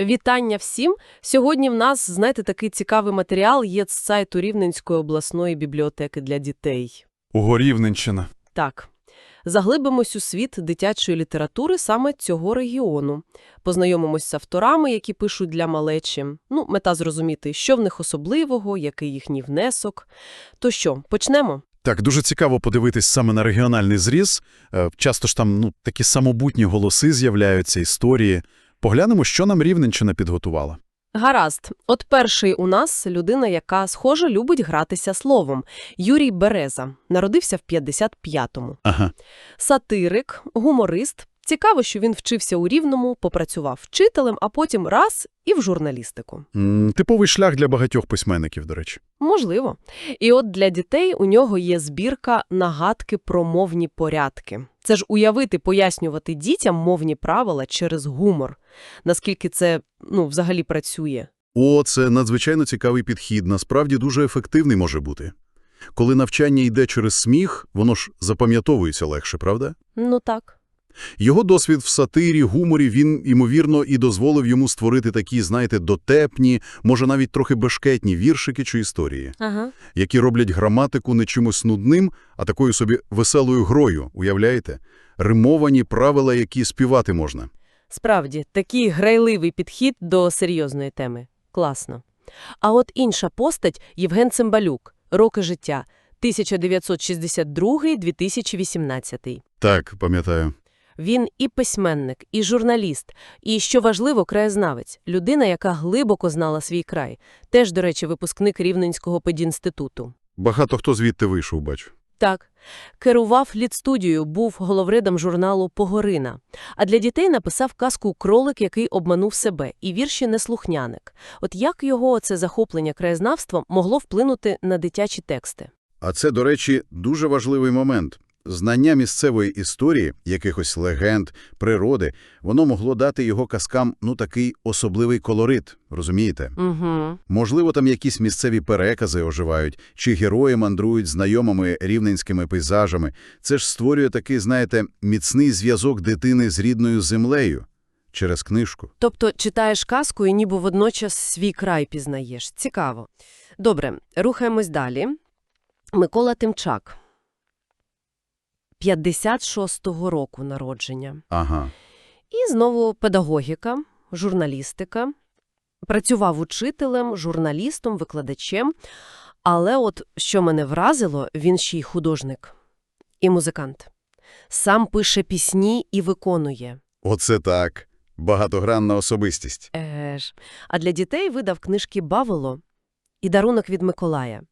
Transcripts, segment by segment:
Вітання всім! Сьогодні в нас, знаєте, такий цікавий матеріал є з сайту Рівненської обласної бібліотеки для дітей. Ого, Рівненщина. Так, заглибимось у світ дитячої літератури саме цього регіону. Познайомимось з авторами, які пишуть для малечі. Ну, мета зрозуміти, що в них особливого, який їхній внесок. То що, почнемо? Так, дуже цікаво подивитись саме на регіональний зріз. Е, Часто ж там ну, такі самобутні голоси з'являються, історії. Поглянемо, що нам Рівненщина підготувала. Гаразд. От перший у нас людина, яка, схоже, любить гратися словом. Юрій Береза. Народився в 55-му. Ага. Сатирик, гуморист. Цікаво, що він вчився у Рівному, попрацював вчителем, а потім раз – і в журналістику. М, Типовий шлях для багатьох письменників, до речі. Можливо. І от для дітей у нього є збірка «Нагадки про мовні порядки». Це ж уявити, пояснювати дітям мовні правила через гумор. Наскільки це, ну, взагалі працює. О, це надзвичайно цікавий підхід, насправді дуже ефективний може бути. Коли навчання йде через сміх, воно ж запам'ятовується легше, правда? Ну так. Його досвід в сатирі, гуморі, він, ймовірно, і дозволив йому створити такі, знаєте, дотепні, може навіть трохи бешкетні віршики чи історії, Ага. які роблять граматику не чимось нудним, а такою собі веселою грою, уявляєте? Римовані правила, які співати можна. Справді, такий грайливий підхід до серйозної теми. Класно. А от інша постать – Євген Цимбалюк. Роки життя. 1962-2018. Так, пам'ятаю. Він і письменник, і журналіст, і, що важливо, краєзнавець. Людина, яка глибоко знала свій край. Теж, до речі, випускник Рівненського педінституту. Багато хто звідти вийшов, бачу. Так. Керував літстудією, був головредом журналу «Погорина». А для дітей написав казку «Кролик, який обманув себе» і вірші «Неслухняник». От як його це захоплення краєзнавством могло вплинути на дитячі тексти? А це, до речі, дуже важливий момент. Знання місцевої історії, якихось легенд, природи, воно могло дати його казкам ну такий особливий колорит, розумієте? Угу. Можливо, там якісь місцеві перекази оживають, чи герої мандрують знайомими рівненськими пейзажами. Це ж створює такий, знаєте, міцний зв'язок дитини з рідною землею через книжку. Тобто читаєш казку і ніби водночас свій край пізнаєш. Цікаво. Добре, рухаємось далі. Микола Тимчак. 56-го року народження. Ага. І знову педагогіка, журналістика. Працював учителем, журналістом, викладачем. Але от що мене вразило, він ще й художник і музикант. Сам пише пісні і виконує. Оце так. Багатогранна особистість. Е ж. А для дітей видав книжки «Бавило» і «Дарунок від Миколая».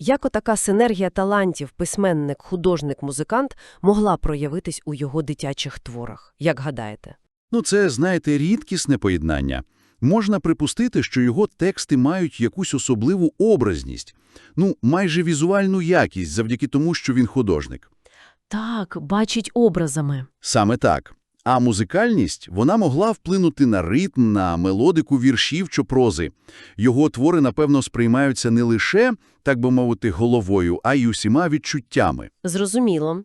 Як отака синергія талантів, письменник, художник, музикант могла проявитись у його дитячих творах, як гадаєте? Ну, це, знаєте, рідкісне поєднання. Можна припустити, що його тексти мають якусь особливу образність, ну, майже візуальну якість завдяки тому, що він художник. Так, бачить образами. Саме так. А музикальність, вона могла вплинути на ритм, на мелодику віршів чи прози. Його твори, напевно, сприймаються не лише, так би мовити, головою, а й усіма відчуттями. Зрозуміло.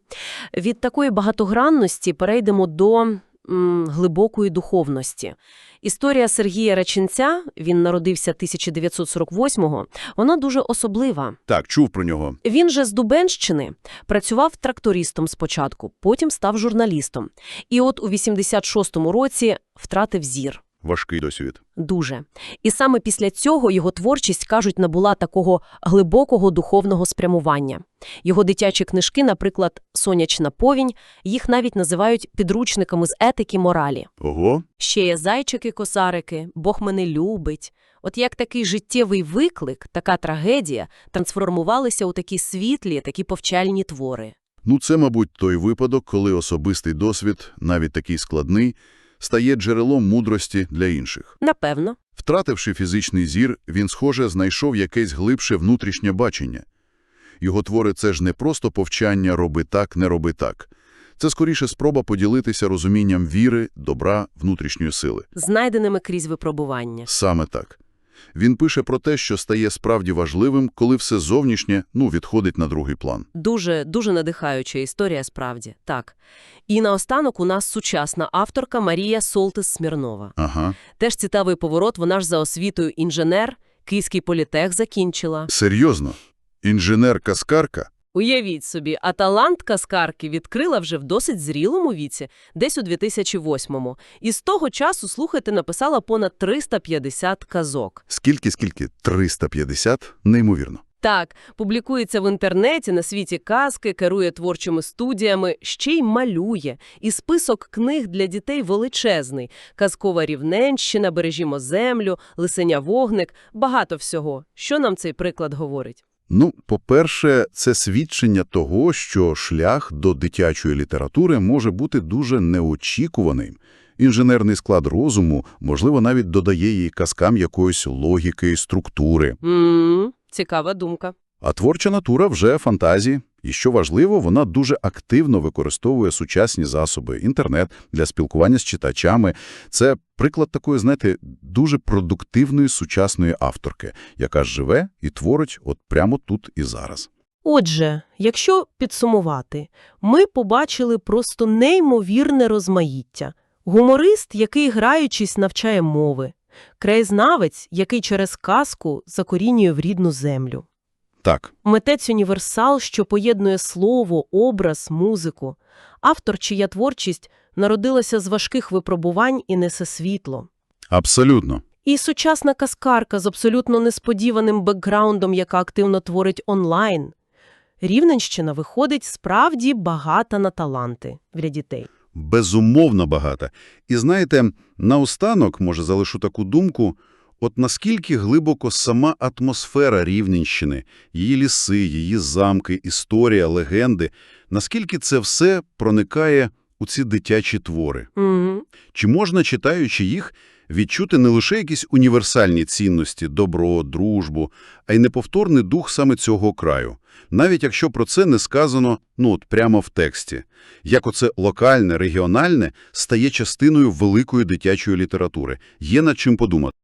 Від такої багатогранності перейдемо до м, глибокої духовності. Історія Сергія Раченця, він народився 1948-го, вона дуже особлива. Так, чув про нього. Він же з Дубенщини працював трактористом спочатку, потім став журналістом. І от у 86-му році втратив зір. Важкий досвід. Дуже. І саме після цього його творчість, кажуть, набула такого глибокого духовного спрямування. Його дитячі книжки, наприклад, «Сонячна повінь», їх навіть називають підручниками з етики моралі. Ого. Ще є «Зайчики-косарики», «Бог мене любить». От як такий життєвий виклик, така трагедія трансформувалися у такі світлі, такі повчальні твори. Ну, це, мабуть, той випадок, коли особистий досвід, навіть такий складний, стає джерелом мудрості для інших. Напевно. Втративши фізичний зір, він, схоже, знайшов якесь глибше внутрішнє бачення. Його твори – це ж не просто повчання «роби так, не роби так». Це, скоріше, спроба поділитися розумінням віри, добра, внутрішньої сили. Знайденими крізь випробування. Саме так. Він пише про те, що стає справді важливим, коли все зовнішнє, ну, відходить на другий план. Дуже, дуже надихаюча історія справді, так. І наостанок у нас сучасна авторка Марія Солтис-Смірнова. Ага. Теж цікавий поворот, вона ж за освітою інженер, Київський політех закінчила. Серйозно? Інженер-каскарка? Уявіть собі, а талант каскарки відкрила вже в досить зрілому віці, десь у 2008-му. І з того часу, слухайте, написала понад 350 казок. Скільки-скільки? 350? Неймовірно. Так, публікується в інтернеті, на світі казки, керує творчими студіями, ще й малює. І список книг для дітей величезний. Казкова рівненщина, бережімо землю, лисеня вогник, багато всього. Що нам цей приклад говорить? Ну, по-перше, це свідчення того, що шлях до дитячої літератури може бути дуже неочікуваним. Інженерний склад розуму, можливо, навіть додає їй казкам якоїсь логіки і структури. М цікава думка. А творча натура вже фантазії. І що важливо, вона дуже активно використовує сучасні засоби, інтернет для спілкування з читачами. Це приклад такої, знаєте, дуже продуктивної сучасної авторки, яка живе і творить от прямо тут і зараз. Отже, якщо підсумувати, ми побачили просто неймовірне розмаїття. Гуморист, який, граючись, навчає мови. Краєзнавець, який через казку закорінює в рідну землю. Так, Митець-універсал, що поєднує слово, образ, музику. Автор, чия творчість народилася з важких випробувань і несе світло. абсолютно. І сучасна казкарка з абсолютно несподіваним бекграундом, яка активно творить онлайн. Рівненщина виходить справді багата на таланти для дітей. Безумовно багата. І знаєте, наостанок, може, залишу таку думку, от наскільки глибоко сама атмосфера Рівненщини, її ліси, її замки, історія, легенди, наскільки це все проникає у ці дитячі твори. Угу. Чи можна, читаючи їх, відчути не лише якісь універсальні цінності, добро, дружбу, а й неповторний дух саме цього краю? Навіть якщо про це не сказано, ну от прямо в тексті. Як оце локальне, регіональне стає частиною великої дитячої літератури. Є над чим подумати.